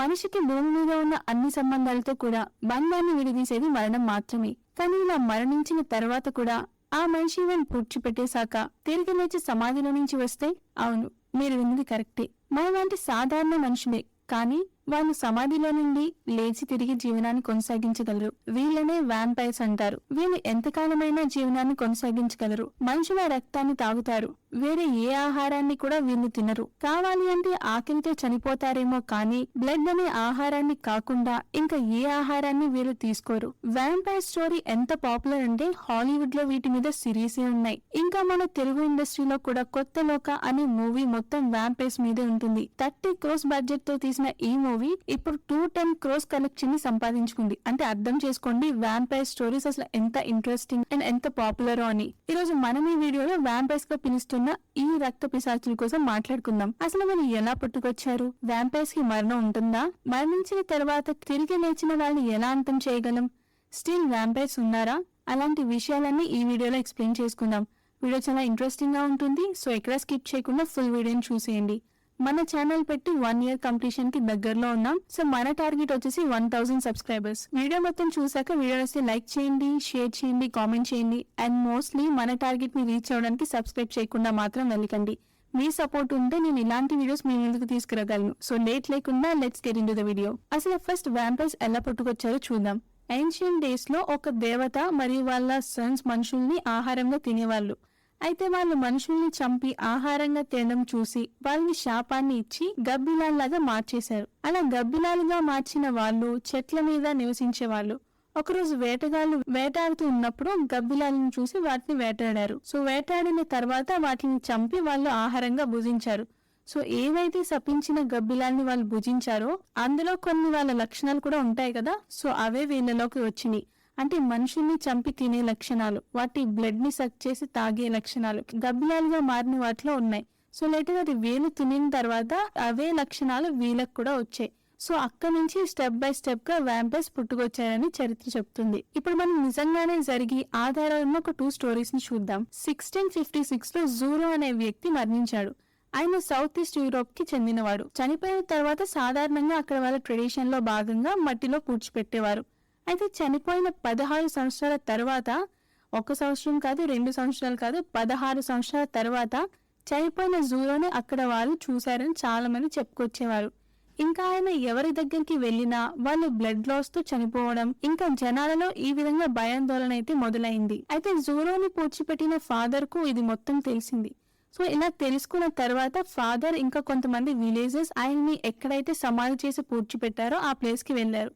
మనిషికి భూమి మీద ఉన్న అన్ని సంబంధాలతో కూడా బంధాన్ని విడదీసేది మరణం మాత్రమే. కానీ ఇలా మరణించిన తర్వాత కూడా ఆ మనిషి ఇవన్నీ పూడ్చిపెట్టేశాక తిరిగి లేచి సమాధిలో నుంచి వస్తే అవును మీరు విన్నది కరెక్టే. మనలాంటి సాధారణ మనుషులే. కానీ వాళ్ళు సమాధిలో నుండి లేచి తిరిగి జీవనాన్ని కొనసాగించగలరు. వీళ్ళనే వ్యాంపైర్స్ అంటారు. వీళ్ళు ఎంతకాలమైనా జీవనాన్ని కొనసాగించగలరు. మనుషుల రక్తాన్ని తాగుతారు. వేరే ఏ ఆహారాన్ని కూడా వీళ్ళు తినరు. కావాలి అంటే ఆకలితో చనిపోతారేమో కానీ బ్లడ్ అనే ఆహారాన్ని కాకుండా ఇంకా ఏ ఆహారాన్ని వీళ్ళు తీసుకోరు. వ్యాంపైర్ స్టోరీ ఎంత పాపులర్ అంటే హాలీవుడ్లో వీటి మీద సిరీస్ ఉన్నాయి. ఇంకా మన తెలుగు ఇండస్ట్రీలో కూడా కొత్త లోక అనే మూవీ మొత్తం వ్యాంపైర్స్ మీదే ఉంటుంది. థర్టీ క్రోస్ బడ్జెట్తో తీసిన ఈ మూవీ ఇప్పుడు టూ టెన్ క్రోస్ కలెక్షన్ని సంపాదించుకుంది. అంటే అర్థం చేసుకోండి వ్యాంపైర్ స్టోరీస్ అసలు ఎంత ఇంట్రెస్టింగ్ అండ్ ఎంత పాపులర్ అని. ఈ రోజు మనం ఈ వీడియోలో వ్యాంపైర్స్గా పిలుస్తున్న ఈ రక్త పిశాచుల కోసం మాట్లాడుకుందాం. అసలు వాళ్ళు ఎలా పుట్టుకొచ్చారు? వ్యాంపైర్స్కి మరణం ఉంటుందా? మరణించిన తర్వాత తిరిగి లేచిన వాళ్ళని ఎలా అంతం చేయగలం? స్టిల్ వ్యాంపైర్స్ ఉన్నారా? అలాంటి విషయాలన్నీ ఈ వీడియోలో ఎక్స్ప్లెయిన్ చేసుకుందాం. వీడియో చాలా ఇంట్రెస్టింగ్గా ఉంటుంది. సో ఎక్కడ స్కిప్ చేయకుండా ఫుల్ వీడియోని చూసేయండి. మన ఛానల్ పెట్టి వన్ ఇయర్ కంప్లీషన్కి దగ్గరలో ఉన్నాం. సో మన టార్గెట్ వచ్చేసి వన్ థౌసండ్ సబ్స్క్రైబర్స్ వీడియో మొత్తం చూసాక వీడియో వస్తే లైక్ చేయండి షేర్ చేయండి కామెంట్ చేయండి. అండ్ మోస్ట్లీ మన టార్గెట్ని రీచ్ అవ్వడానికి సబ్స్క్రైబ్ చేయకుండా మాత్రం వెళ్ళకండి. మీ సపోర్ట్ ఉంటే నేను ఇలాంటి వీడియోస్ మీ ముందుకు తీసుకురాగలను. సో లేట్ లేకుండా let's get in the video అసలు ఫస్ట్ వ్యాంపైర్స్ ఎలా పుట్టుకొచ్చారో చూద్దాం. ఏన్షియన్ డేస్లో ఒక దేవత మరియు వాళ్ళ సన్స్ మనుషుల్ని ఆహారంగా తినేవాళ్ళు. అయితే వాళ్ళు మనుషుల్ని చంపి ఆహారంగా తినడం చూసి వాళ్ళని శాపాన్ని ఇచ్చి గబ్బిలాల్లాగా మార్చేశారు. అలా గబ్బిలాలుగా మార్చిన వాళ్ళు చెట్ల మీద నివసించే వాళ్ళు ఒకరోజు వేటగాళ్ళు వేటాడుతూ ఉన్నప్పుడు గబ్బిలాలను చూసి వాటిని వేటాడారు. సో వేటాడిన తర్వాత వాటిని చంపి వాళ్ళు ఆహారంగా భుజించారు. సో ఏవైతే సపించిన గబ్బిలాల్ని వాళ్ళు భుజించారో అందులో కొన్ని వాళ్ళ లక్షణాలు కూడా ఉంటాయి కదా. సో అవే వీళ్ళలోకి వచ్చినాయి. అంటే మనుషుల్ని చంపి తినే లక్షణాలు వాటి బ్లడ్ని సక్ చేసి తాగే లక్షణాలు గబ్బిలాలుగా మారిన వాటిలో ఉన్నాయి. సో లేటర్ అది వేలు తినిన తర్వాత అవే లక్షణాలు వీలకు కూడా వచ్చాయి. సో అక్కడ నుంచి స్టెప్ బై స్టెప్గా వ్యాంపైర్స్ పుట్టుకొచ్చారని చరిత్ర చెప్తుంది. ఇప్పుడు మనం నిజంగానే జరిగి ఆధారంలో ఒక టూ స్టోరీస్ని చూద్దాం. సిక్స్టీన్ ఫిఫ్టీ సిక్స్లో జూరో అనే వ్యక్తి మరణించాడు. ఆయన సౌత్ ఈస్ట్ యూరోప్కి చెందినవాడు. చనిపోయిన తర్వాత సాధారణంగా అక్కడ వాళ్ళ ట్రెడిషన్లో భాగంగా మట్టిలో పూడ్చిపెట్టేవారు. అయితే చనిపోయిన పదహారు సంవత్సరాల తర్వాత ఒక సంవత్సరం కాదు రెండు సంవత్సరాలు కాదు పదహారు సంవత్సరాల తర్వాత చనిపోయిన జూలోనే అక్కడ వాళ్ళు చూశారని చాలా మంది చెప్పుకొచ్చేవారు. ఇంకా ఆయన ఎవరి దగ్గరికి వెళ్ళినా వాళ్ళు బ్లడ్ లాస్తో చనిపోవడం ఇంకా జనాలలో ఈ విధంగా భయాందోళన అయితే మొదలైంది. అయితే జూరోని పూడ్చిపెట్టిన ఫాదర్కు ఇది మొత్తం తెలిసింది. సో ఇలా తెలుసుకున్న తర్వాత ఫాదర్ ఇంకా కొంతమంది విలేజెస్ ఆయన్ని ఎక్కడైతే సమాధి చేసి పూడ్చిపెట్టారో ఆ ప్లేస్కి వెళ్ళారు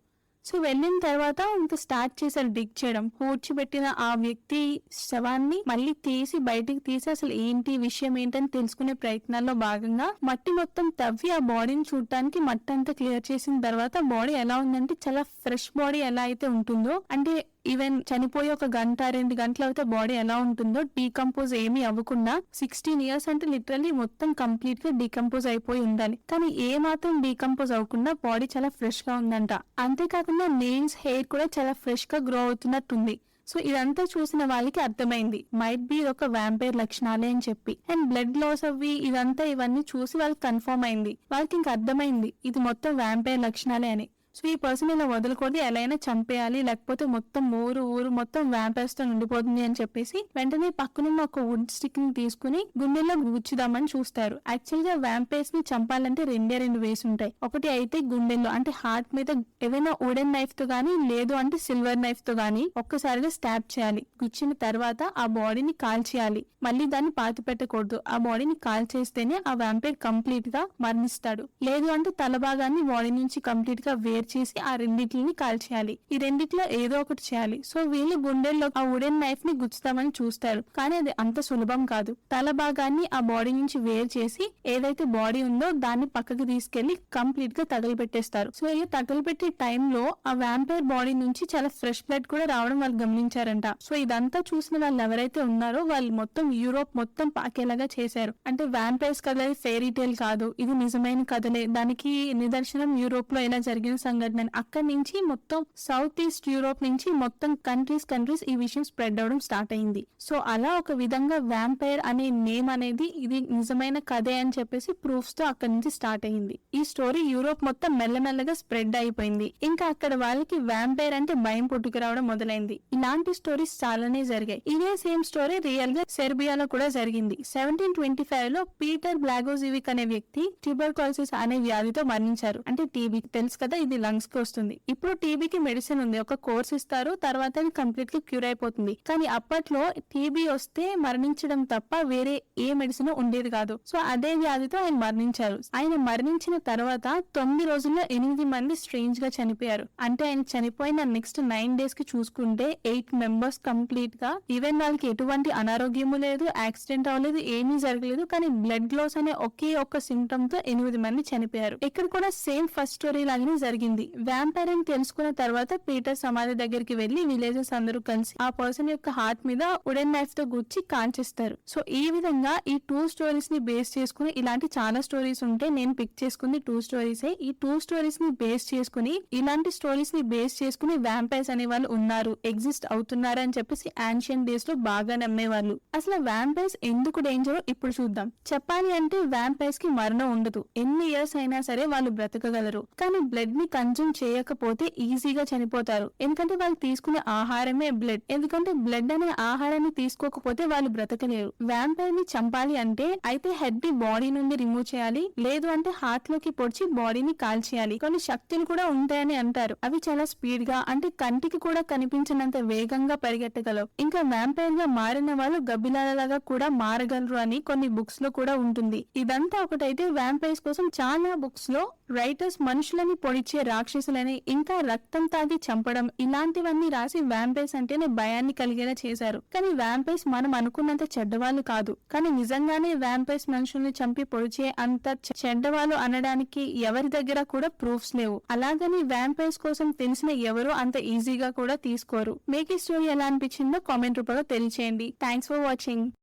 సో వెళ్ళిన తర్వాత ఇంకా స్టార్ట్ చేశారు డిగ్ చేయడం పూడ్చిపెట్టిన ఆ వ్యక్తి శవాన్ని మళ్ళీ తీసి బయటికి తీసి అసలు ఏంటి విషయం ఏంటని తెలుసుకునే ప్రయత్నాల్లో భాగంగా మట్టి మొత్తం తవ్వి ఆ బాడీని చూడటానికి మట్టి అంతా క్లియర్ చేసిన తర్వాత బాడీ ఎలా ఉందంటే చాలా ఫ్రెష్ బాడీ ఎలా అయితే ఉంటుందో అంటే ఈవెన్ చనిపోయి ఒక గంట రెండు గంటలు అయితే బాడీ ఎలా ఉంటుందో డీకంపోజ్ ఏమీ అవ్వకుండా సిక్స్టీన్ ఇయర్స్ అంటే లిటరలీ మొత్తం కంప్లీట్గా డీకంపోజ్ అయిపోయి ఉండాలి. కానీ ఏ మాత్రం డీకంపోజ్ అవ్వకుండా బాడీ చాలా ఫ్రెష్గా ఉందంట. అంతేకాకుండా నెయిల్స్ హెయిర్ కూడా చాలా ఫ్రెష్గా గ్రో అవుతున్నట్టుంది. సో ఇదంతా చూసిన వాళ్ళకి అర్థమైంది. మైట్ బి ఒక వ్యాంపైర్ లక్షణాలే అని చెప్పి. అండ్ బ్లడ్ లాస్ అవి ఇదంతా ఇవన్నీ చూసి వాళ్ళకి కన్ఫర్మ్ అయింది. వాళ్ళకి ఇంకా అర్థమైంది. ఇది మొత్తం వ్యాంపైర్ లక్షణాలే అని. సో ఈ పర్సన్ ఇలా వదలకూడదు ఎలా అయినా చంపేయాలి. లేకపోతే మొత్తం ఊరు ఊరు మొత్తం వ్యాంపైర్స్ ఉండిపోతుంది అని చెప్పేసి వెంటనే పక్కనున్న ఒక వుడ్ స్టిక్ని తీసుకుని గుండెల్లో గుచ్చుదామని చూస్తారు. యాక్చువల్గా వ్యాంపైర్స్ని చంపాలంటే రెండే రెండు వేస్ ఉంటాయి. ఒకటి అయితే గుండెల్లో అంటే హార్ట్ మీద ఏదైనా వుడెన్ నైఫ్తో గానీ లేదు అంటే సిల్వర్ నైఫ్తో గానీ ఒక్కసారిగా స్టాప్ చేయాలి. గుచ్చిన తర్వాత ఆ బాడీని కాల్చేయాలి. మళ్ళీ దాన్ని పాతి పెట్టకూడదు. ఆ బాడీని కాల్చేస్తేనే ఆ వ్యాంపైర్ కంప్లీట్గా మరణిస్తాడు. లేదు అంటే తల భాగాన్ని బాడీ నుంచి కంప్లీట్గా వేరు చేసి ఆ రెండింటిని కాల్చేయాలి. ఈ రెండిట్లో ఏదో ఒకటి చేయాలి. సో వీళ్ళు గుండెల్లో ఆ వుడెన్ నైఫ్ని గుచ్చుతామని చూస్తారు. కానీ అది అంత సులభం కాదు. తల భాగాన్ని ఆ బాడీ నుంచి వేరు చేసి ఏదైతే బాడీ ఉందో దాన్ని పక్కకి తీసుకెళ్ళి కంప్లీట్గా తగలబెట్టేస్తారు. సో ఇలా తగలబెట్టే టైంలో ఆ వ్యాంపైర్ బాడీ నుంచి చాలా ఫ్రెష్ బ్లడ్ కూడా రావడం వాళ్ళు గమనించారంట. సో ఇదంతా చూసిన వాళ్ళు ఎవరైతే ఉన్నారో వాళ్ళు మొత్తం యూరోప్ మొత్తం పాకేలాగా చేశారు. అంటే వ్యాంపైర్స్ కథ ఫెయిరీ టేల్ కాదు. ఇది నిజమైన కథలే. దానికి నిదర్శనం యూరోప్లో ఇలా జరిగిన సంఘటన అక్కడి నుంచి మొత్తం సౌత్ ఈస్ట్ యూరోప్ నుంచి మొత్తం కంట్రీస్ కంట్రీస్ ఈ విషయం స్ప్రెడ్ అవడం స్టార్ట్ అయింది. సో అలా ఒక విధంగా వ్యాంపైర్ అనే నేమ్ అనేది ఇది నిజమైన కథే అని చెప్పేసి ప్రూఫ్స్తో అక్కడి నుంచి స్టార్ట్ అయింది. ఈ స్టోరీ యూరోప్ మొత్తం మెల్లమెల్లగా స్ప్రెడ్ అయిపోయింది. ఇంకా అక్కడ వాళ్ళకి వ్యాంపైర్ అంటే భయం పుట్టుకురావడం మొదలైంది. ఇలాంటి స్టోరీస్ చాలానే జరిగాయి. ఇదే సేమ్ స్టోరీ రియల్గా సెర్బియాలో కూడా జరిగింది. సెవెంటీన్ ట్వంటీ ఫైవ్లో పీటర్ బ్లాగోజివిక్ అనే వ్యక్తి ట్యూబర్కాలసిస్ అనే వ్యాధితో మరణించారు. అంటే టీబీ తెలుసు కదా ఇది లంగ్స్కి వస్తుంది. ఇప్పుడు టీబీకి మెడిసిన్ ఉంది. ఒక కోర్స్ ఇస్తారు. తర్వాత అది కంప్లీట్గా క్యూర్ అయిపోతుంది. కానీ అప్పట్లో టీబీ వస్తే మరణించడం తప్ప వేరే ఏ మెడిసిన్ ఉండేది కాదు. సో అదే వ్యాధితో ఆయన మరణించారు. ఆయన మరణించిన తర్వాత తొమ్మిది రోజుల్లో ఎనిమిది మంది స్ట్రేంజ్గా చనిపోయారు. అంటే ఆయన చనిపోయిన నెక్స్ట్ నైన్ డేస్కి చూసుకుంటే ఎయిట్ మెంబర్స్ కంప్లీట్గా. ఈవెన్ వాళ్ళకి ఎటువంటి అనారోగ్యము లేదు యాక్సిడెంట్ అవ్వలేదు ఏమీ జరగలేదు. కానీ బ్లడ్ గ్లోస్ అనే ఒకే ఒక్క సింటమ్తో ఎనిమిది మంది చనిపోయారు. ఇక్కడ కూడా సేమ్ ఫస్ట్ స్టోరీ లాగానే జరిగింది. వ్యాంపైర్ అని తెలుసుకున్న తర్వాత పీటర్ సమాధి దగ్గరికి వెళ్ళి విలేజెస్ అందరూ కలిసి ఆ పర్సన్ యొక్క హార్ట్ మీద వుడెన్ నైఫ్తో గుచ్చి కాంచేస్తారు. సో ఈ విధంగా ఈ టూ స్టోరీస్ని బేస్ చేసుకుని ఇలాంటి చాలా స్టోరీస్ ఉంటే నేను పిక్ చేసుకుంది టూ స్టోరీస్ ఈ టూ స్టోరీస్ని బేస్ చేసుకుని ఇలాంటి స్టోరీస్ని బేస్ చేసుకుని వ్యాంపైర్స్ అనే వాళ్ళు ఉన్నారు. ఎగ్జిస్ట్ అవుతున్నారు అని చెప్పేసి ఆన్షియన్ డేస్లో బాగా నమ్మేవాళ్ళు. అసలు వ్యాంపైర్స్ ఎందుకు డేంజర్ ఇప్పుడు చూద్దాం. చెప్పాలి అంటే వ్యాంపైర్స్కి మరణం ఉండదు. ఎన్ని ఇయర్స్ అయినా సరే వాళ్ళు బ్రతకగలరు. కానీ బ్లడ్ని కన్జ్యూమ్ చేయకపోతే ఈజీగా చనిపోతారు. ఎందుకంటే వాళ్ళు తీసుకునే ఆహారమే బ్లడ్. ఎందుకంటే బ్లడ్ అనే ఆహారాన్ని తీసుకోకపోతే వాళ్ళు బ్రతకలేరు. వ్యాంపైర్ని చంపాలి అంటే అయితే హెడ్ని బాడీ నుండి రిమూవ్ చేయాలి. లేదు అంటే హార్ట్లోకి పొడిచి బాడీని కాల్చేయాలి. కొన్ని శక్తులు కూడా ఉంటాయని అంటారు. అవి చాలా స్పీడ్గా అంటే కంటికి కూడా కనిపించినంత వేగంగా పరిగెట్టగలవు ఇంకా వ్యాంపైర్గా మారిన వాళ్ళు గబ్బిలాలలాగా కూడా మారగలరు అని కొన్ని బుక్స్లో కూడా ఉంటుంది. ఇదంతా ఒకటైతే వ్యాంపైర్స్ కోసం చాలా బుక్స్లో రైటర్స్ మనుషులని పొడిచే రాక్షసులని ఇంకా రక్తం తాగి చంపడం ఇలాంటివన్నీ రాసి వ్యాంపైర్స్ అంటేనే భయాన్ని కలిగేలా చేశారు. కానీ వ్యాంపైర్స్ మనం అనుకున్నంత చెడ్డవాళ్ళు కాదు. కానీ నిజంగానే వ్యాంపైర్స్ మనుషుల్ని చంపి పొడిచే అంత చెడ్డవాళ్ళు అనడానికి ఎవరి దగ్గర కూడా ప్రూఫ్స్ లేవు. అలాగని వ్యాంపైర్స్ కోసం తెలిసిన ఎవరు అంత ఈజీగా కూడా తీసుకోరు. మీకు ఈ స్టోరీ ఎలా అనిపించిందో కామెంట్ రూపంలో తెలియచేయండి. Thanks for watching